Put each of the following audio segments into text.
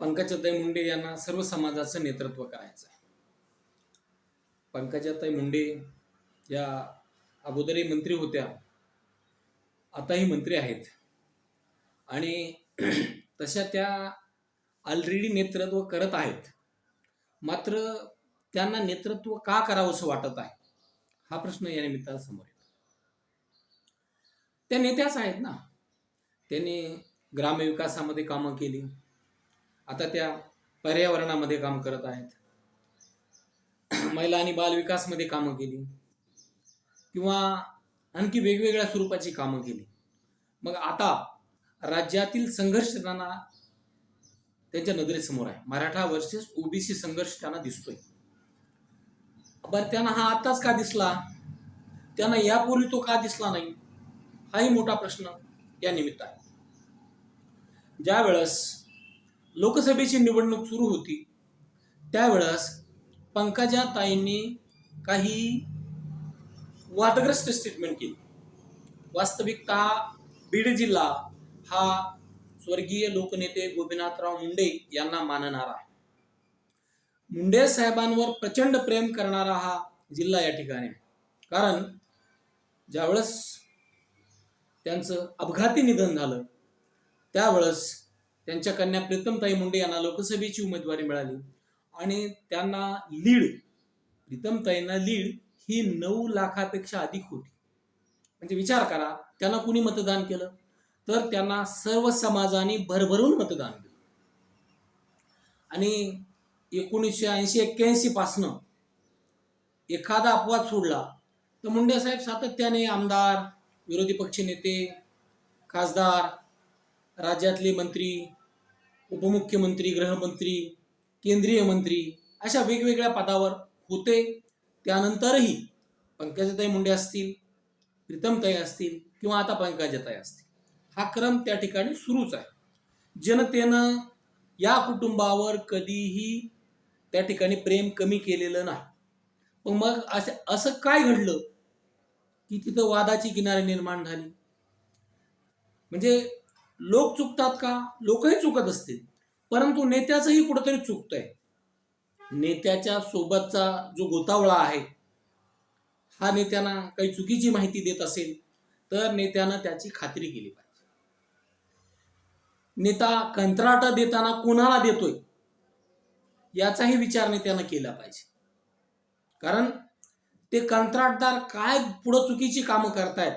पंकजाताई मुंडे यांना सर्व समाजाचं नेतृत्व करायचं आहे. पंकजाताई मुंडे या अगोदरही मंत्री होत्या आताही मंत्री आहेत. आणि तशा त्या ऑलरेडी नेतृत्व करत आहेत. मात्र त्यांना नेतृत्व का करावंसं वाटत आहे? हा प्रश्न या निमित्तानं समोर येतो. त्या नेत्याच आहेत ना. त्यांनी ग्रामविकासामध्ये कामं केली. आता त्या पर्यावरणामध्ये काम करत आहेत. महिला आणि बालविकासमध्ये कामं केली. किंवा आणखी वेगवेगळ्या स्वरूपाची कामं केली. मग आता राज्यातील संघर्ष त्यांना त्यांच्या नजरेसमोर आहे. मराठा वर्सेस ओबीसी संघर्ष त्यांना दिसतोय. बरं त्यांना हा आताच का दिसला? त्यांना यापूर्वी तो का दिसला नाही? हाही मोठा प्रश्न या निमित्त आहे. ज्या वेळेस लोकसभेची निवडणूक सुरू होती. त्यावेळेस पंकजा ताईंनी काही वादग्रस्त स्टेटमेंट केली. वास्तविकता बीड जिल्हा हा स्वर्गीय लोकनेते गोपीनाथराव मुंडे यांना मानणारा आहे. मुंडे साहेबांवर प्रचंड प्रेम करणारा हा जिल्हा या ठिकाणी कारण ज्यावेळेस त्यांचं अपघाती निधन झालं त्यावेळेस त्यांच्या कन्या प्रीतमताई मुंडे यांना लोकसभेची उमेदवारी मिळाली. आणि त्यांना लीड प्रीतमताईंना लीड ही नऊ लाखापेक्षा अधिक होती. म्हणजे विचार करा त्यांना कुणी मतदान केलं? तर त्यांना सर्व समाजाने भरभरून मतदान दिलं. आणि एकोणीसशे ऐंशी एक्क्याऐंशी पासनं एखादा अपवाद सोडला तर मुंडे साहेब सातत्याने आमदार विरोधी पक्षनेते खासदार राज्यातले मंत्री उपमुख्यमंत्री गृहमंत्री केंद्रीय मंत्री अशा वेगवेगळ्या पदावर होते. त्यानंतरही पंकजाताई मुंडे असतील प्रीतमताई असतील किंवा आता पंकजाताई असतील हा क्रम त्या ठिकाणी सुरूच आहे. जनतेनं या कुटुंबावर कधीही त्या ठिकाणी प्रेम कमी केलेलं नाही. पण मग असं असं काय घडलं की तिथं वादाची किनारी निर्माण झाली? म्हणजे लोक चुकतात का? लोकही चुकत असतील. परंतु नेत्याचंही कुठंतरी चुकतंय. नेत्याच्या सोबतचा जो गोतावळा आहे हा नेत्यांना काही चुकीची माहिती देत असेल तर नेत्यानं त्याची खात्री केली पाहिजे. नेता कंत्राट देताना कुणाला देतोय? याचाही विचार नेत्यानं केला पाहिजे. कारण ते कंत्राटदार काय पुढं चुकीची कामं करतायत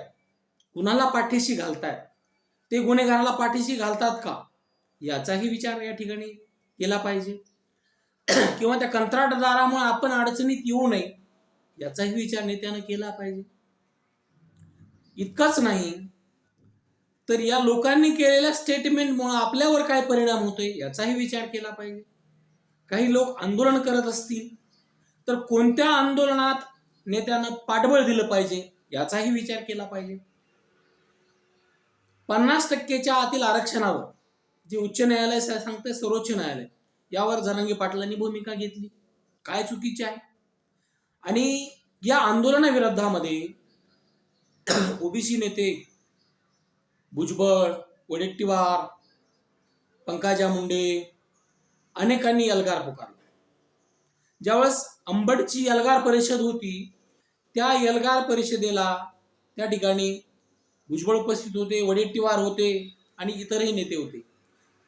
कुणाला पाठीशी घालतायत ते गुन्हेगाराला पाठीशी घालतात का? याचाही विचार या ठिकाणी केला पाहिजे. किंवा त्या कंत्राटदारामुळे आपण अडचणीत येऊ नये याचाही विचार नेत्यानं केला पाहिजे. इतकंच नाही तर या लोकांनी केलेल्या स्टेटमेंटमुळे आपल्यावर काय परिणाम होतोय याचाही विचार केला पाहिजे. काही लोक आंदोलन करत असतील तर कोणत्या आंदोलनात नेत्यानं पाठबळ दिलं पाहिजे याचाही विचार केला पाहिजे. पन्नास टक्केच्या आतील आरक्षणावर जे उच्च न्यायालय सांगते सर्वोच्च न्यायालय यावर जरांगी पाटलांनी भूमिका घेतली. काय चुकीचे आहे? आणि या आंदोलनाविरोधामध्ये ओबीसी नेते भुजबळ वडेट्टीवार पंकजा मुंडे अनेकांनी एल्गार पुकारला. ज्यावेळेस अंबडची एल्गार परिषद होती त्या एल्गार परिषदेला त्या ठिकाणी भुजबळ उपस्थित होते वडेट्टीवार होते आणि इतरही नेते होते.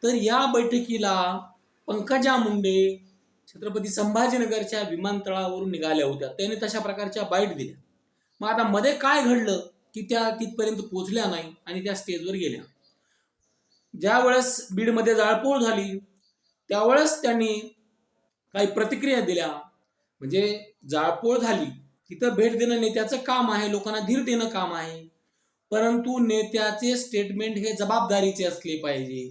तर या बैठकीला पंकजा मुंडे छत्रपती संभाजीनगरच्या विमानतळावरून निघाल्या होत्या. त्याने तशा प्रकारच्या बाईट दिल्या. मग आता मध्ये काय घडलं की त्या तिथपर्यंत पोहोचल्या नाही आणि त्या स्टेजवर गेल्या. ज्या वेळेस बीडमध्ये जाळपोळ झाली त्यावेळेस त्यांनी काही प्रतिक्रिया दिल्या. म्हणजे जाळपोळ झाली तिथं भेट देणं नेत्याचं काम आहे लोकांना धीर देणं काम आहे. परंतु नेत्याचे स्टेटमेंट हे जबाबदारीचे असले पाहिजे.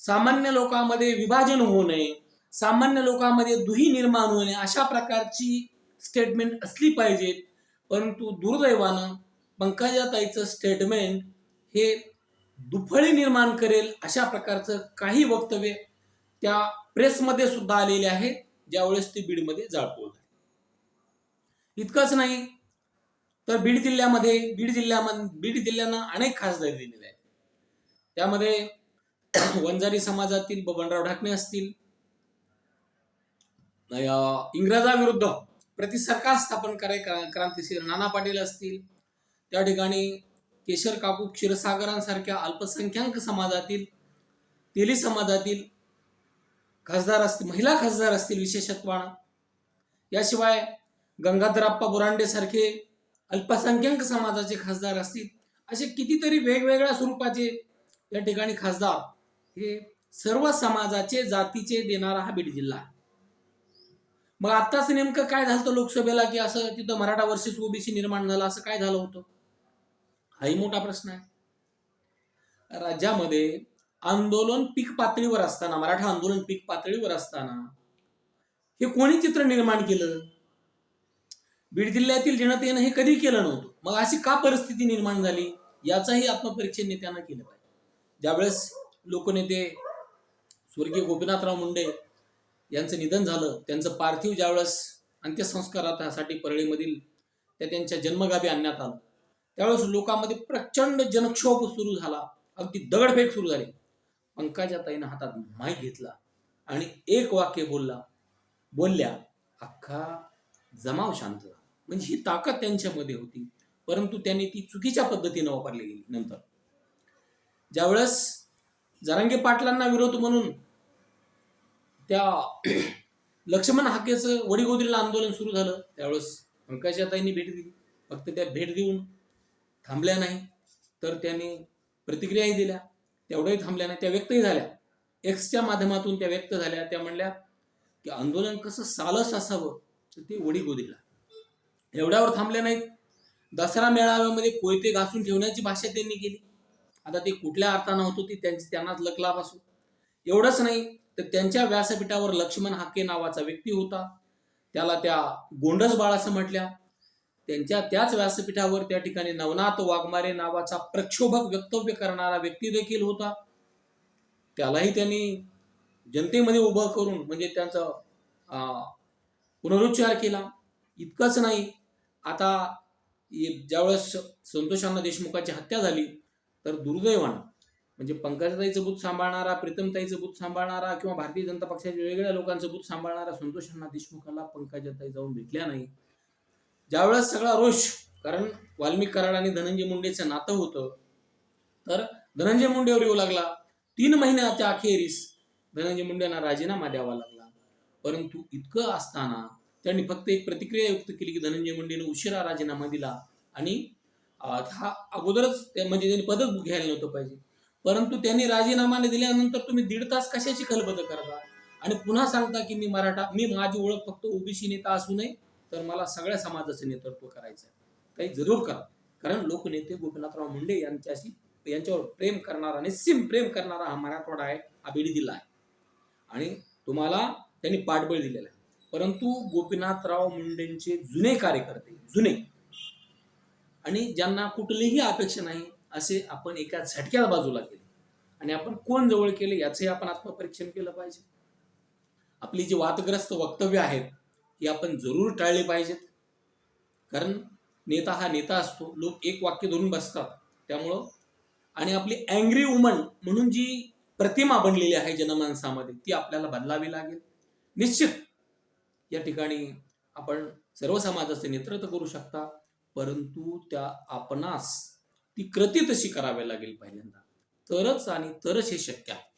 सामान्य लोकांमध्ये विभाजन होऊ नये. सामान्य लोकांमध्ये दुही निर्माण होऊ नये अशा प्रकारची स्टेटमेंट असली पाहिजेत परंतु दुर्दैवानं पंकजाताईचं स्टेटमेंट हे दुफळी निर्माण करेल अशा प्रकारचं काही वक्तव्य त्या प्रेसमध्ये सुद्धा आलेले आहे ज्यावेळेस ते बीडमध्ये जाळपोळ झाली इतकंच नाही तर बीड जिल्ह्यामध्ये बीड जिल्ह्यामध्ये बीड जिल्ह्यानं अनेक खासदार दिलेले आहेत. त्यामध्ये वंजारी समाजातील बबनराव ढाकणे असतील. इंग्रजाविरुद्ध प्रति सरकार स्थापन कराय क्रा- नाना पाटील असतील. त्या ठिकाणी केशर काकू क्षीरसागरांसारख्या अल्पसंख्याक समाजातील तेली समाजातील खासदार असतील महिला खासदार असतील विशेषत्वानं. याशिवाय गंगाधरप्पा बुरांडे सारखे अल्पसंख्याक समाजाचे खासदार असतील असे कितीतरी वेगवेगळ्या स्वरूपाचे या ठिकाणी खासदार हे सर्व समाजाचे जातीचे देणारा हा बीड जिल्हा आहे. मग आत्ताच नेमकं काय झालं लोकसभेला की असं तिथं मराठा वर्सेस ओबीसी निर्माण झालं असं काय झालं होतं? हाही मोठा प्रश्न आहे. राज्यामध्ये आंदोलन पीक पातळीवर असताना मराठा आंदोलन पीक पातळीवर असताना हे कोणी चित्र निर्माण केलं? बीड जिल्ह्यातील जनतेनं हे कधी केलं नव्हतं? मग अशी का परिस्थिती निर्माण झाली? याचाही आत्मपरीक्षण नेत्यांना केलं पाहिजे. ज्यावेळेस लोकनेते स्वर्गीय गोपीनाथराव मुंडे यांचं निधन झालं त्यांचं पार्थिव ज्यावेळेस अंत्यसंस्कारासाठी परळीमधील त्या त्यांच्या जन्मगावी आणण्यात आलं त्यावेळेस लोकांमध्ये प्रचंड जनक्षोभ सुरू झाला. अगदी दगडफेक सुरू झाली. पंकजा ताईनं हातात माईक घेतला आणि एक वाक्य बोलला बोलल्या अख्खा जमाव शांत झाला. म्हणजे ही ताकद त्यांच्यामध्ये होती. परंतु त्यांनी ती चुकीच्या पद्धतीनं वापरली गेली नंतर. ज्यावेळेस जरांगे पाटलांना विरोध म्हणून त्या लक्ष्मण हाकेचं वडीगोदरीला आंदोलन सुरू झालं त्यावेळेस पंकजाताईंनी भेट दिली. फक्त त्या भेट देऊन थांबल्या नाही तर त्यांनी प्रतिक्रियाही दिल्या. तेवढ्याही थांबल्या नाही त्या व्यक्तही झाल्या. एक्सच्या माध्यमातून त्या व्यक्त झाल्या. त्या म्हणल्या की आंदोलन कसं सालस असावं तर ते वडीगोदरीला. एवढ्यावर थांबले नाहीत. दसरा मेळाव्यामध्ये कोयते घासून ठेवण्याची भाषा त्यांनी केली. आता ते कुठल्या अर्थानं होतो ती त्यांची त्यांनाच लखलाभ असो. एवढंच नाही तर त्यांच्या व्यासपीठावर लक्ष्मण हाके नावाचा व्यक्ती होता. त्याला त्या गोंडस बाळ असं म्हटल्या. त्यांच्या त्याच व्यासपीठावर त्या ठिकाणी नवनाथ वाघमारे नावाचा प्रक्षोभक वक्तव्य करणारा व्यक्ती देखील होता. त्यालाही त्यांनी जनतेमध्ये उभं करून म्हणजे त्यांचा पुनरुच्चार केला. इतकंच नाही आता ज्यावेळेस संतोषांना देशमुखाची हत्या झाली तर दुर्दैवानं म्हणजे पंकजाताईचं बूथ सांभाळणारा प्रीतमताईचं बूथ सांभाळणारा किंवा भारतीय जनता पक्षाच्या वेगवेगळ्या लोकांचं बूथ सांभाळणारा संतोषांना देशमुखाला पंकजाताई जाऊन भेटल्या नाही. ज्यावेळेस सगळा रोष कारण वाल्मिक कराड आणि धनंजय मुंडेचं नातं होतं तर धनंजय मुंडेवर येऊ लागला. तीन महिन्याच्या अखेरीस धनंजय मुंडेंना राजीनामा द्यावा लागला. परंतु इतकं असताना त्यांनी फक्त एक प्रतिक्रिया व्यक्त केली की धनंजय मुंडेने उशिरा राजीनामा दिला आणि हा अगोदरच म्हणजे त्यांनी पदच घ्यायला नव्हतं पाहिजे. परंतु त्यांनी राजीनामा दिल्यानंतर तुम्ही दीड तास कशाची खलबद करता? आणि पुन्हा सांगता की मी मराठा मी माझी ओळख फक्त ओबीसी नेता असू नये तर मला सगळ्या समाजाचं नेतृत्व करायचं आहे काही जरूर करा. कारण लोकनेते गोपीनाथराव मुंडे यांच्याशी यांच्यावर प्रेम करणारा निस्सिम प्रेम करणारा हा मराठवाडा आहे हा बीड दिला आहे. आणि तुम्हाला त्यांनी पाठबळ दिलेलं आहे. परंतु गोपीनाथराव मुंडेंचे जुने कार्यकर्ते जुने. आणि ज्यांना कुठलीही अपेक्षा नाही असे आपण एका झटक्याला बाजूला केले. आणि आपण कोण जवळ केले याचंही आपण आत्मपरीक्षण केलं पाहिजे. आपली जी वादग्रस्त वक्तव्य आहेत ही आपण जरूर टाळली पाहिजेत. कारण नेता हा नेता असतो लोक एक वाक्य धरून बसतात त्यामुळं. आणि आपली अँग्री वुमन म्हणून जी प्रतिमा बनलेली आहे जनमानसामध्ये ती आपल्याला बदलावी लागेल. निश्चित या ठिकाणी आपण सर्व समाजाचे नेतृत्व करू शकता परंतु त्या आपणास ती कृती तशी करावी लागेल पहिल्यांदा. तरच आणि तरच हे शक्य आहे.